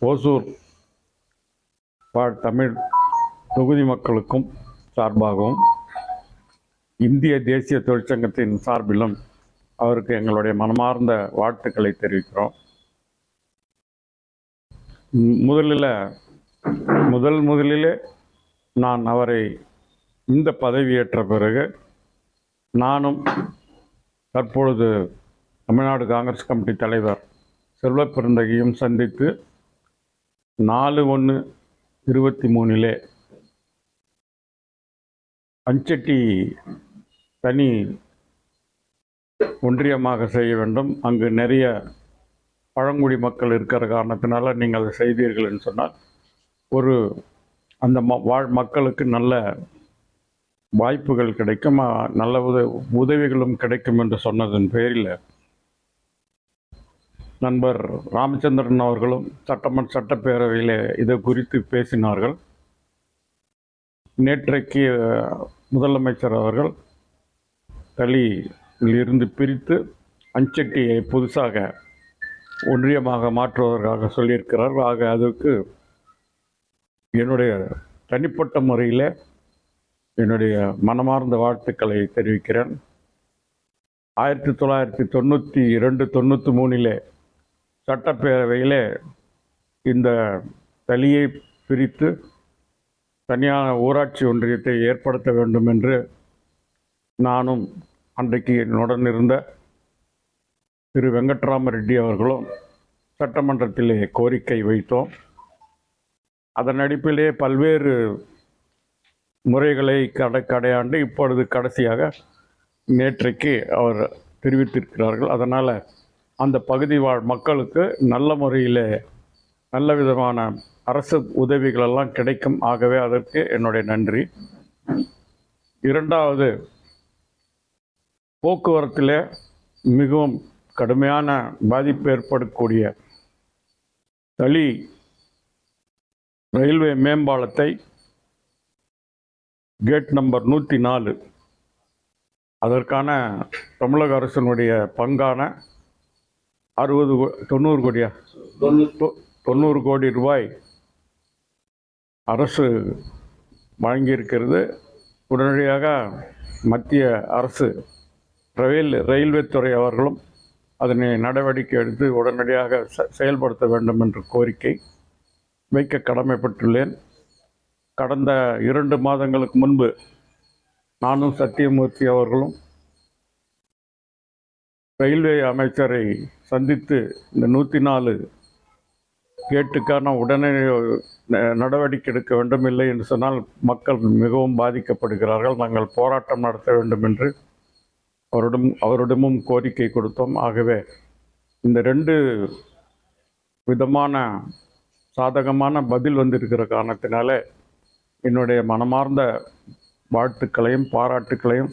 ஓசூர் வாழ் தமிழ் தொகுதி மக்களுக்கும் சார்பாகவும் இந்திய தேசிய தொழிற்சங்கத்தின் சார்பிலும் அவருக்கு எங்களுடைய மனமார்ந்த வாழ்த்துக்களை தெரிவிக்கிறோம். முதலில் முதல் முதலிலே நான் அவரை இந்த பதவியேற்ற பிறகு நானும் தற்பொழுது தமிழ்நாடு காங்கிரஸ் கமிட்டி தலைவர் செல்வ சந்தித்து நாலு ஒன்று இருபத்தி மூணிலே அஞ்சட்டி தனி ஒன்றியமாக செய்ய வேண்டும். அங்கு நிறைய பழங்குடி மக்கள் இருக்கிற காரணத்தினால நீங்கள் அதை செய்தீர்கள்னு சொன்னால் ஒரு அந்த ம வாழ் மக்களுக்கு நல்ல வாய்ப்புகள் கிடைக்கும். நல்ல உத உதவிகளும் கிடைக்கும் என்று சொன்னதன் பேரில் நண்பர் ராமச்சந்திரன் அவர்களும் சட்டமன்ற சட்டப்பேரவையில் இது குறித்து பேசினார்கள். நேற்றைக்கு முதலமைச்சர் அவர்கள் தளியிலிருந்து பிரித்து அஞ்சட்டியை புதுசாக ஒன்றியமாக மாற்றுவதற்காக சொல்லியிருக்கிறார். ஆக அதுக்கு என்னுடைய தனிப்பட்ட முறையில் என்னுடைய மனமார்ந்த வாழ்த்துக்களை தெரிவிக்கிறேன். ஆயிரத்தி தொள்ளாயிரத்தி தொண்ணூற்றி இரண்டு தொண்ணூற்றி மூணிலே சட்டப்பேரவையிலே இந்த தலியை பிரித்து தனியான ஊராட்சி ஒன்றியத்தை ஏற்படுத்த வேண்டும் என்று நானும் அன்றைக்கு என்னுடன் இருந்த திரு வெங்கட்ராம ரெட்டி அவர்களும் சட்டமன்றத்திலே கோரிக்கை வைத்தோம். அதன் அடிப்பிலே பல்வேறு முறைகளை கடை கடையாண்டு இப்பொழுது கடைசியாக நேற்றைக்கு அவர் தெரிவித்திருக்கிறார்கள். அதனால் அந்த பகுதி வாழ் மக்களுக்கு நல்ல முறையில் நல்ல விதமான அரசு உதவிகளெல்லாம் கிடைக்கும். ஆகவே அதற்கு என்னுடைய நன்றி. இரண்டாவது போக்குவரத்தில் மிகவும் கடுமையான பாதிப்பு ஏற்படக்கூடிய தளி ரயில்வே மேம்பாலத்தை கேட் நம்பர் நூற்றி நாலு. அதற்கான தமிழக அரசினுடைய பங்கான அறுபது கோ- தொண்ணூறு கோடியா? தொண்ணூறு. கோடி ரூபாய் அரசு வழங்கியிருக்கிறது. உடனடியாக மத்திய அரசு ரயில் ரயில்வே துறை அவர்களும் அதனை நடவடிக்கை எடுத்து உடனடியாக செயல்படுத்த வேண்டும் என்ற கோரிக்கை வைக்க கடமைப்பட்டுள்ளேன். கடந்த இரண்டு மாதங்களுக்கு முன்பு நானும் சத்தியமூர்த்தி அவர்களும் ரயில்வே அமைச்சரை சந்தித்து இந்த நூற்றி நாலு கேட்டுக்கான உடனே ந- நடவடிக்கை எடுக்க வேண்டும் இல்லை என்று சொன்னால் மக்கள் மிகவும் பாதிக்கப்படுகிறார்கள். நாங்கள் போராட்டம் நடத்த வேண்டும் என்று அவரிடம் அவரிடமும் கோரிக்கை கொடுத்தோம். ஆகவே இந்த ரெண்டு விதமான சாதகமான பதில் வந்திருக்கிற காரணத்தினால என்னுடைய மனமார்ந்த வாழ்த்துக்களையும் பாராட்டுக்களையும்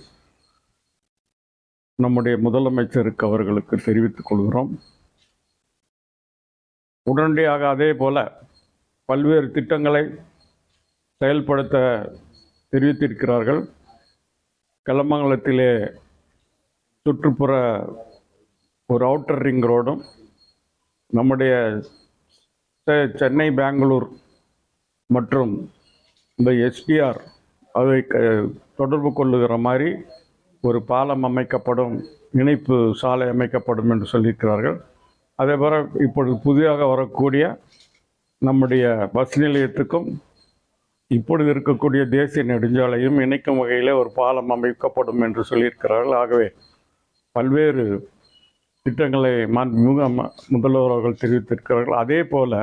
நம்முடைய முதலமைச்சருக்கு அவர்களுக்கு தெரிவித்துக் கொள்கிறோம். உடனடியாக அதே போல பல்வேறு திட்டங்களை செயல்படுத்த தெரிவித்திருக்கிறார்கள். கலமங்கலத்திலே சுற்றுப்புற ஒரு அவுட்டர் ரிங் ரோடும் நம்முடைய செ- சென்னை பெங்களூர் மற்றும் இந்த எஸ்டிஆர் அதை க தொடர்பு கொள்ளுகிற மாதிரி ஒரு பாலம் அமைக்கப்படும் இணைப்பு சாலை அமைக்கப்படும் என்று சொல்லியிருக்கிறார்கள். அதே போல இப்பொழுது புதிதாக வரக்கூடிய நம்முடைய பஸ் நிலையத்துக்கும் இப்பொழுது இருக்கக்கூடிய தேசிய நெடுஞ்சாலையும் இணைக்கும் வகையிலே ஒரு பாலம் அமைக்கப்படும் என்று சொல்லியிருக்கிறார்கள். ஆகவே பல்வேறு திட்டங்களை மாண்புமிகு முதல்வர் அவர்கள் தெரிவித்திருக்கிறார்கள். அதே போல்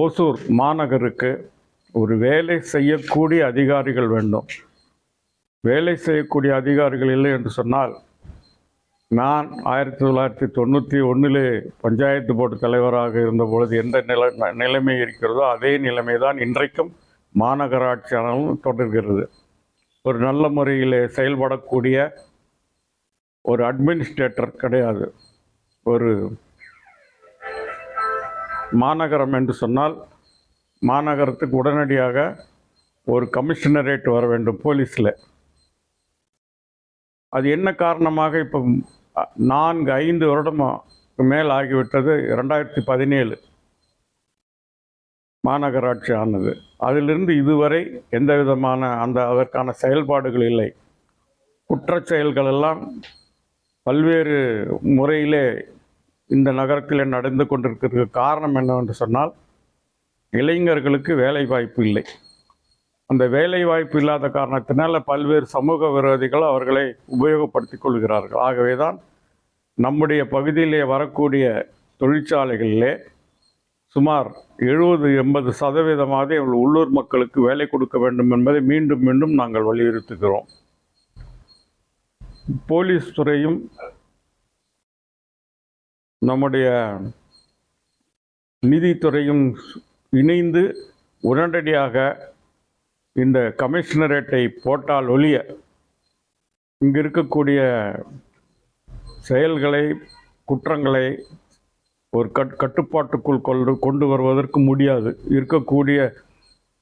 ஓசூர் மாநகருக்கு ஒரு வேலை செய்யக்கூடிய அதிகாரிகள் வேண்டும். வேலை செய்யக்கூடிய அதிகாரிகள் இல்லை என்று சொன்னால் நான் ஆயிரத்தி தொள்ளாயிரத்தி தொண்ணூற்றி ஒன்றிலே பஞ்சாயத்து போர்டு தலைவராக இருந்தபொழுது எந்த நில நிலைமை இருக்கிறதோ அதே நிலைமை தான் இன்றைக்கும் மாநகராட்சியானாலும் தொடர்கிறது. ஒரு நல்ல முறையில் செயல்படக்கூடிய ஒரு அட்மினிஸ்ட்ரேட்டர் கிடையாது. ஒரு மாநகரம் என்று சொன்னால் மாநகரத்துக்கு உடனடியாக ஒரு கமிஷனரேட் வர வேண்டும் போலீஸில். அது என்ன காரணமாக இப்போ நான்கு ஐந்து வருடம் மேல் ஆகிவிட்டது. ரெண்டாயிரத்தி பதினேழு மாநகராட்சி ஆனது. அதிலிருந்து இதுவரை எந்த விதமான அந்த அதற்கான செயல்பாடுகள் இல்லை. குற்றச்செயல்களெல்லாம் பல்வேறு முறையிலே இந்த நகரத்தில் நடந்து கொண்டிருக்கிறதுக்கு காரணம் என்னவென்று சொன்னால் இளைஞர்களுக்கு வேலை வாய்ப்பு இல்லை. அந்த வேலை வாய்ப்பு இல்லாத காரணத்தினால பல்வேறு சமூக விரோதிகள் அவர்களை உபயோகப்படுத்திக் கொள்கிறார்கள். ஆகவே தான் நம்முடைய பகுதியிலே வரக்கூடிய தொழிற்சாலைகளிலே சுமார் எழுபது எண்பது சதவீதமாவது இவர்கள் உள்ளூர் மக்களுக்கு வேலை கொடுக்க வேண்டும் என்பதை மீண்டும் மீண்டும் நாங்கள் வலியுறுத்துகிறோம். போலீஸ் துறையும் நம்முடைய நீதித்துறையும் இணைந்து உடனடியாக இந்த கமிஷனரேட்டை போட்டால் ஒழிய இங்கு இருக்கக்கூடிய செயல்களை குற்றங்களை ஒரு கட் கட்டுப்பாட்டுக்குள் கொண்டு கொண்டு வருவதற்கு முடியாது. இருக்கக்கூடிய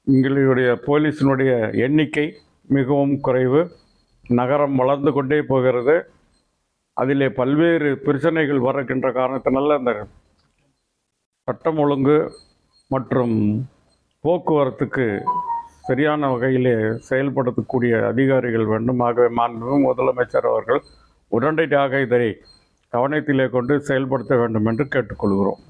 எங்களுடைய போலீஸினுடைய எண்ணிக்கை மிகவும் குறைவு. நகரம் வளர்ந்து கொண்டே போகிறது. அதிலே பல்வேறு பிரச்சனைகள் வருகின்ற காரணத்தினால அந்த சட்டம் ஒழுங்கு மற்றும் போக்குவரத்துக்கு சரியான வகையிலே செயல்படுத்தக்கூடிய அதிகாரிகள் வேண்டும் ஆகவே மாண்பு முதலமைச்சர் அவர்கள் உடனடியாக இதை கவனத்திலே கொண்டு செயல்படுத்த வேண்டும் என்று கேட்டுக்கொள்கிறோம்.